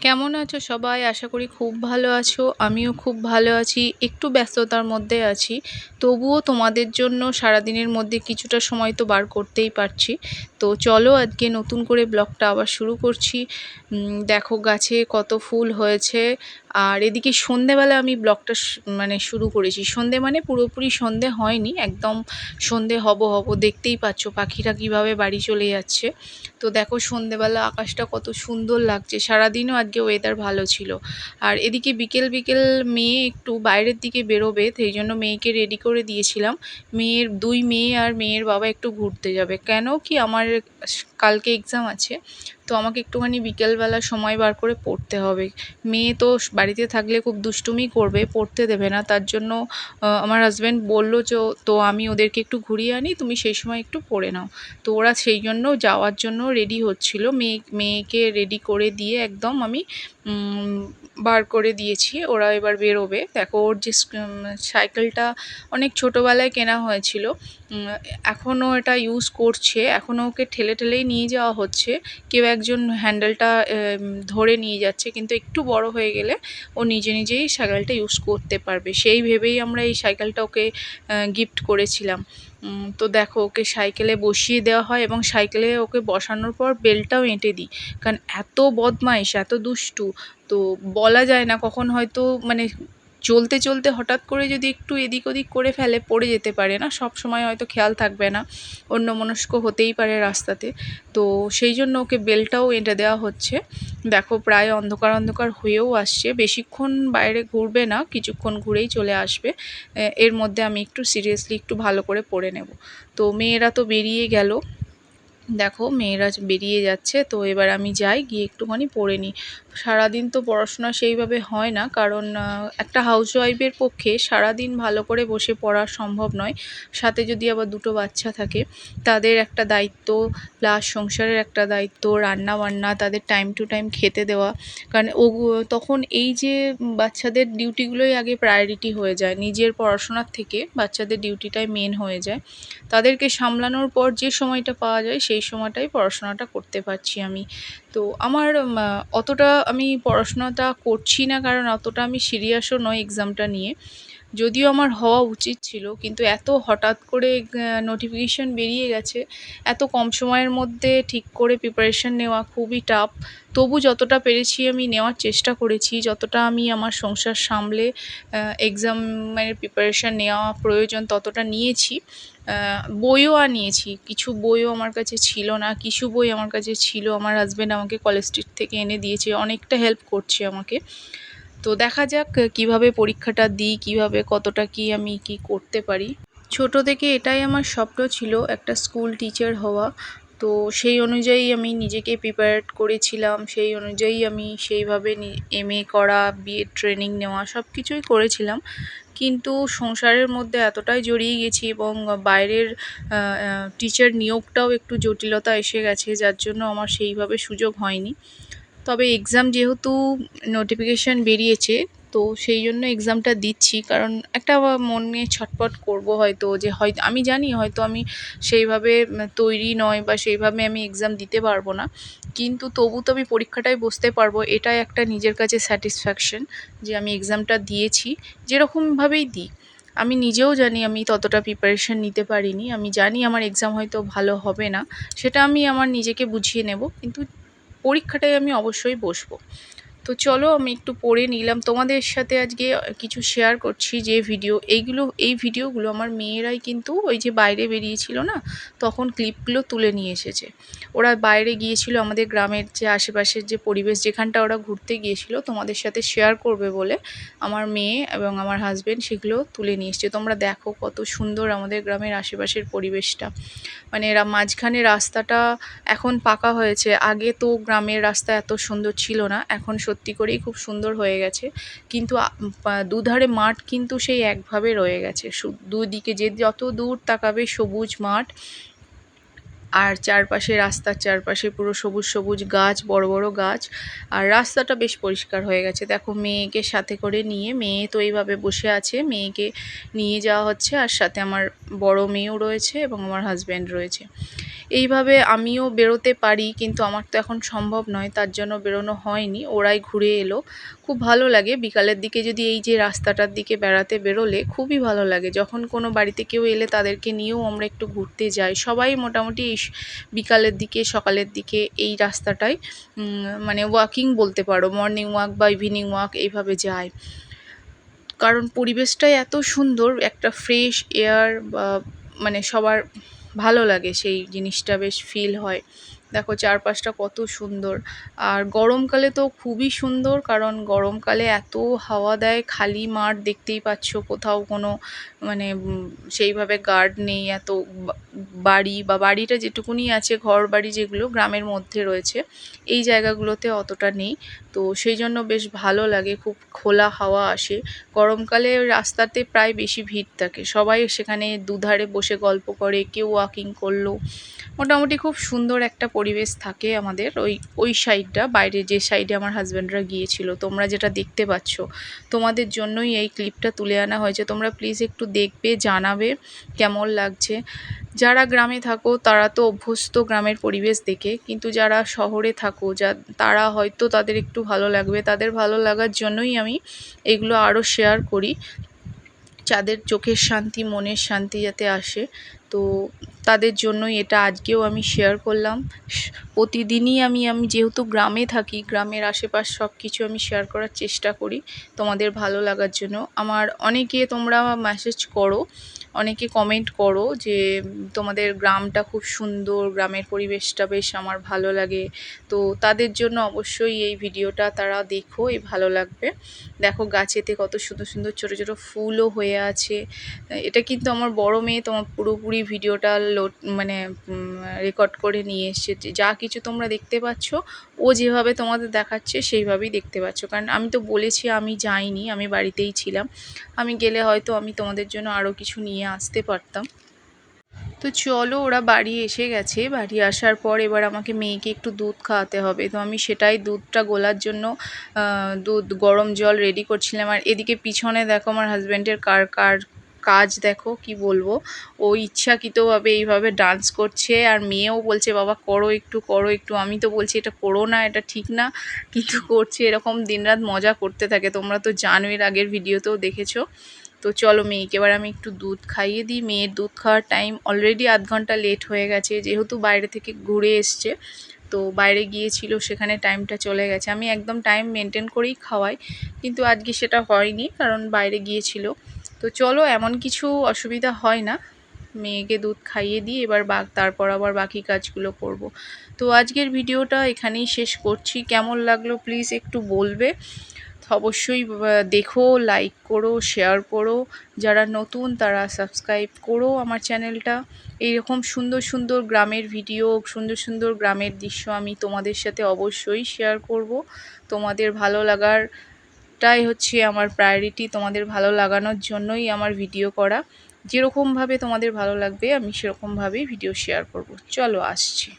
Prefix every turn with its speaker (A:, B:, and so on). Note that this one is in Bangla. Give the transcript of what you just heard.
A: কেমন আছো সবাই? আশা করি খুব ভালো আছো। আমিও খুব ভালো আছি। একটু ব্যস্ততার মধ্যে আছি। তবুও তোমাদের জন্য সারাদিনের মধ্যে কিছুটা সময় তো বার করতেই পারছি। তো চলো আজকে নতুন করে ব্লগটা আবার শুরু করছি। দেখো গাছে কত ফুল হয়েছে। আর এদিকে সন্ধেবেলা আমি ব্লগটা মানে শুরু করেছি। সন্ধে মানে পুরোপুরি সন্ধে হয়নি। একদম সন্ধে হব হব দেখতেই পাচ্ছ পাখিরা কীভাবে বাড়ি চলে যাচ্ছে। তো দেখো সন্ধেবেলা আকাশটা কত সুন্দর লাগছে। সারাদিনও আজকে ওয়েদার ভালো ছিল। আর এদিকে বিকেল বিকেল মেয়ে একটু বাইরের দিকে বেরোবে, সেই জন্য মেয়েকে রেডি করে দিয়েছিলাম। মেয়ের, দুই মেয়ে আর মেয়ের বাবা একটু ঘুরতে যাবে। কেন কি আমার কালকে এক্সাম আছে। তো আমাকে একটুখানি বিকেলবেলা সময় বার করে পড়তে হবে। মেয়ে তো বাড়িতে থাকলে খুব দুষ্টুমি করবে, পড়তে দেবে না। তার জন্য আমার হাজব্যান্ড বলল যে, তো আমি ওদেরকে একটু ঘুরিয়ে আনি, তুমি সেই সময় একটু পড়ে নাও। তো ওরা সেই জন্য যাওয়ার জন্য রেডি হচ্ছিল। মেয়ে, মেয়েকে রেডি করে দিয়ে একদম আমি বার করে দিয়েছি। ওরা এবার বেরোবে। দেখো, ওর যে সাইকেলটা অনেক ছোটোবেলায় কেনা হয়েছিল। এখনও এটা ইউজ করছে। এখনও ওকে ঠেলে ঠেলেই নিয়ে যাওয়া হচ্ছে। কেউ একজন হ্যান্ডেলটা ধরে নিয়ে যাচ্ছে, কিন্তু একটু বড় হয়ে গেলে ও নিজে নিজেই সাইকেলটা ইউজ করতে পারবে। সেই ভেবেই আমরা এই সাইকেলটা ওকে গিফট করেছিলাম। তো দেখো, ওকে সাইকেলে বসিয়ে দেওয়া হয় এবং সাইকেলে ওকে বসানোর পর বেলটাও এঁটে দিই। কারণ এত বদমাইশ, এত দুষ্টু, তো বলা যায় না কখন হয়তো মানে চলতে চলতে হঠাৎ করে যদি একটু এদিক ওদিক করে ফেলে, পড়ে যেতে পারে না। সব সময় হয়তো খেয়াল থাকবে না। অন্য মনস্ক হতেই পারে রাস্তাতে। তো সেই জন্য ওকে বেলটাও এঁটে দেওয়া হচ্ছে। দেখো, প্রায় অন্ধকার অন্ধকার হয়েও আসছে। বেশিক্ষণ বাইরে ঘুরবে না, কিছুক্ষণ ঘুরেই চলে আসবে। এর মধ্যে আমি একটু সিরিয়াসলি একটু ভালো করে পড়ে নেব। তো মেয়েরা তো বেরিয়ে গেল। দেখো, মেয়েরা বেরিয়ে যাচ্ছে। তো এবার আমি যাই, গিয়ে একটুখানি পড়ে নিই। সারাদিন তো পড়াশোনা সেইভাবে হয় না, কারণ একটা হাউসওয়াইফের পক্ষে সারাদিন ভালো করে বসে পড়া সম্ভব নয়। সাথে যদি আবার দুটো বাচ্চা থাকে, তাদের একটা দায়িত্ব প্লাস সংসারের একটা দায়িত্ব রান্না বান্না তাদের টাইম টু টাইম খেতে দেওয়া। কারণ ও, তখন এই যে বাচ্চাদের ডিউটিগুলোই আগে প্রায়োরিটি হয়ে যায়। নিজের পড়াশোনার থেকে বাচ্চাদের ডিউটিটাই মেন হয়ে যায়। তাদেরকে সামলানোর পর যে সময়টা পাওয়া যায়, সেই সময়টাই পড়াশোনাটা করতে পারছি আমি। তো আমার অতটা আমি পড়াশোনাটা করছি না কারণ অতটা আমি সিরিয়াসও নয় এক্সামটা নিয়ে। যদিও আমার হওয়া উচিত ছিল, কিন্তু এত হঠাৎ করে নোটিফিকেশান বেরিয়ে গেছে, এত কম সময়ের মধ্যে ঠিক করে প্রিপারেশান নেওয়া খুবই টাফ তবু যতটা পেরেছি আমি নেওয়ার চেষ্টা করেছি, যতটা আমি আমার সংসার সামলে এক্সামের প্রিপারেশান নেওয়া প্রয়োজন ততটা নিয়েছি। বইও আনিয়েছি কিছু বইও আমার কাছে ছিল না, কিছু বই আমার কাছে ছিল, আমার হাজব্যান্ড আমাকে কলেজ স্ট্রিট থেকে এনে দিয়েছে, অনেকটা হেল্প করছে আমাকে। তো দেখা যাক কীভাবে পরীক্ষাটা দিই, কীভাবে কতটা কি আমি কি করতে পারি। ছোট থেকে এটাই আমার স্বপ্ন ছিল, একটা স্কুল টিচার হওয়া। তো সেই অনুযায়ী আমি নিজেকে প্রিপেয়ার করেছিলাম, সেই অনুযায়ী আমি সেইভাবে এম এ করা বিএড ট্রেনিং নেওয়া সব কিছুই করেছিলাম। কিন্তু সংসারের মধ্যে এতটাই জড়িয়ে গেছি এবং বাইরের টিচার নিয়োগটাও একটু জটিলতা এসে গেছে, যার জন্য আমার সেইভাবে সুযোগ হয়নি। তবে এক্সাম যেহেতু নোটিফিকেশান বেরিয়েছে, তো সেই জন্য এক্সামটা দিচ্ছি। কারণ একটা মনে ছটপট করব হয়তো যে হয়তো, আমি জানি হয়তো আমি সেইভাবে তৈরি নয় বা সেইভাবে আমি এক্সাম দিতে পারব না। কিন্তু তবু তো আমি পরীক্ষাটায় বসতে পারব, এটাই একটা নিজের কাছে স্যাটিসফ্যাকশন যে আমি এক্সামটা দিয়েছি, যেরকমভাবেই দিই আমি নিজেও জানি আমি ততটা প্রিপারেশান নিতে পারিনি। আমি জানি আমার এক্সাম হয়তো ভালো হবে না, সেটা আমি আমার নিজেকে বুঝিয়ে নেব। কিন্তু পরীক্ষাটায় আমি অবশ্যই বসবো। তো চলো আমি একটু পড়ে নিলাম। তোমাদের সাথে আজকে কিছু শেয়ার করছি যে ভিডিও এইগুলো, এই ভিডিওগুলো আমার মেয়েরাই কিন্তু ওই যে বাইরে বেরিয়েছিল না, তখন ক্লিপগুলো তুলে নিয়ে এসেছে। ওরা বাইরে গিয়েছিল আমাদের গ্রামের যে আশেপাশের যে পরিবেশ যেখানটা ওরা ঘুরতে গিয়েছিল, তোমাদের সাথে শেয়ার করবে বলে আমার মেয়ে এবং আমার হাজব্যান্ড সেগুলো তুলে নিয়ে এসছে। তোমরা দেখো কত সুন্দর আমাদের গ্রামের আশেপাশের পরিবেশটা। মানে এরা মাঝখানে রাস্তাটা এখন পাকা হয়েছে, আগে তো গ্রামের রাস্তা এত সুন্দর ছিল না, এখন সত্যি করেই খুব সুন্দর হয়ে গেছে। কিন্তু দুধারে মাঠ কিন্তু সেই একভাবে রয়ে গেছে। দুদিকে যে যত দূর তাকাবে সবুজ মাঠ, আর চারপাশে রাস্তার চারপাশে পুরো সবুজ সবুজ গাছ, বড় বড় গাছ, আর রাস্তাটা বেশ পরিষ্কার হয়ে গেছে। দেখো, মেয়েকে সাথে করে নিয়ে, মেয়ে তো এইভাবে বসে আছে, মেয়েকে নিয়ে যাওয়া হচ্ছে, আর সাথে আমার বড় মেয়েও রয়েছে এবং আমার হাজব্যান্ড রয়েছে। এইভাবে আমিও বেরোতে পারি, কিন্তু আমার তো এখন সম্ভব নয়, তার জন্য বেরোনো হয়নি, ওরাই ঘুরে এলো। খুব ভালো লাগে বিকালের দিকে যদি এই যে রাস্তাটার দিকে বেড়াতে বেরোলে খুবই ভালো লাগে। যখন কোনো বাড়িতে কেউ এলে তাদেরকে নিয়েও আমরা একটু ঘুরতে যাই। সবাই মোটামুটি বিকালের দিকে, সকালের দিকে এই রাস্তাটায় মানে ওয়াকিং বলতে পারো মর্নিং ওয়াক বা ইভিনিং ওয়াক এইভাবে যায়। কারণ পরিবেশটাই এত সুন্দর, একটা ফ্রেশ এয়ার বা মানে সবার ভালো লাগে সেই জিনিসটা বেশ ফিল হয়। দেখো চারপাশটা কত সুন্দর। আর গরমকালে তো খুবই সুন্দর, কারণ গরমকালে এত হাওয়া দেয়, খালি মাঠ দেখতেই পাচ্ছ কোথাও কোনো মানে সেইভাবে গার্ড নেই, এত বাড়ি বা বাড়িটা যেটুকুনি আছে, ঘর বাড়ি যেগুলো গ্রামের মধ্যে রয়েছে, এই জায়গাগুলোতে অতটা নেই। তো সেই জন্য বেশ ভালো লাগে, খুব খোলা হাওয়া আসে। গরমকালে রাস্তাতে প্রায় বেশি ভিড় থাকে, সবাই সেখানে দুধারে বসে গল্প করে, কেউ ওয়াকিং করল। মোটামুটি খুব সুন্দর একটা পরিবেশ থাকে আমাদের, ওই ওই সাইডটা বাইরে যে সাইডে আমার হাজব্যান্ডরা গিয়েছিল, তোমরা যেটা দেখতে পাচ্ছ। তোমাদের জন্যই এই ক্লিপটা তুলে আনা হয়েছে। তোমরা প্লিজ একটু দেখবে, জানাবে কেমন লাগছে। যারা গ্রামে থাকো, তারা তো অভ্যস্ত গ্রামের পরিবেশ দেখে, কিন্তু যারা শহরে থাকো, যা, তারা হয়তো তাদের একটু ভালো লাগবে। তাদের ভালো লাগার জন্যই আমি এগুলো আরও শেয়ার করি। যাদের চোখের শান্তি, মনের শান্তি যাতে আসে, তো তাদের জন্যই এটা আজকেও আমি শেয়ার করলাম। প্রতিদিনই আমি আমি যেহেতু গ্রামে থাকি, গ্রামের আশেপাশ সব কিছু আমি শেয়ার করার চেষ্টা করি তোমাদের ভালো লাগার জন্য। আমার অনেকে তোমরা মেসেজ করো অনেকে কমেন্ট করো যে, তোমাদের গ্রামটা খুব সুন্দর, গ্রামের পরিবেশটা বেশ আমার ভালো লাগে। তো তাদের জন্য অবশ্যই এই ভিডিওটা তারা দেখো, এই ভালো লাগবে। দেখো গাছেতে কত সুন্দর সুন্দর ছোটো ছোটো ফুলও হয়ে আছে। এটা কিন্তু আমার বড় মেয়ে তোমার পুরোপুরি ভিডিওটা লোড মানে রেকর্ড করে নিয়ে এসছে। যা কিছু তোমরা দেখতে পাচ্ছ ও যেভাবে তোমাদের দেখাচ্ছে, সেইভাবেই দেখতে পাচ্ছ। কারণ আমি তো বলেছি আমি যাইনি, আমি বাড়িতেই ছিলাম। আমি গেলে হয়তো আমি তোমাদের জন্য আরও কিছু নিয়ে আসতে পারতাম। তো চলো, ওরা বাড়ি এসে গেছে। বাড়ি আসার পর এবার আমাকে মেয়েকে একটু দুধ খাওয়াতে হবে। তো আমি সেটাই দুধটা গোলার জন্য দুধ, গরম জল রেডি করছিলাম। আর এদিকে পিছনে দেখো আমার হাজব্যান্ডের কার কার কাজ দেখো কি বলব। ও ইচ্ছাকৃতভাবে এইভাবে ডান্স করছে আর মেয়েও বলছে, বাবা, করো একটু করো একটু। আমি তো বলছি, এটা করো না, এটা ঠিক না। কিন্তু করছে, এরকম দিনরাত মজা করতে থাকে। তোমরা তো জানো এর আগের ভিডিওতেও দেখেছ। তো চলো মেয়েকে এবার আমি একটু দুধ খাইয়ে দিই। মেয়ের দুধ খাওয়ার টাইম অলরেডি আধ ঘণ্টা লেট হয়ে গেছে, যেহেতু বাইরে থেকে ঘুরে এসছে। তো বাইরে গিয়েছিল, সেখানে টাইমটা চলে গেছে। আমি একদম টাইম মেনটেন করেই খাওয়াই, কিন্তু আজকে সেটা হয়নি, কারণ বাইরে গিয়েছিল। তো চলো, এমন কিছু অসুবিধা হয় না। মেয়েকে দুধ খাইয়ে দিই এবার বা, তারপর আবার বাকি কাজগুলো করব। তো আজকের ভিডিওটা এখানেই শেষ করছি। কেমন লাগল প্লিজ একটু বলবে। অবশ্যই দেখো লাইক করো শেয়ার করো। যারা নতুন, তারা সাবস্ক্রাইব করো আমার চ্যানেলটা এইরকম সুন্দর সুন্দর গ্রামের ভিডিও সুন্দর সুন্দর গ্রামের দৃশ্য আমি তোমাদের সাথে অবশ্যই শেয়ার করব। তোমাদের ভালো লাগার টাই হচ্ছে আমার প্রায়োরিটি তোমাদের ভালো লাগানোর জন্যই আমার ভিডিও করা। যেরকমভাবে তোমাদের ভালো লাগবে, আমি সেরকমভাবেই ভিডিও শেয়ার করব। চলো, আসছি।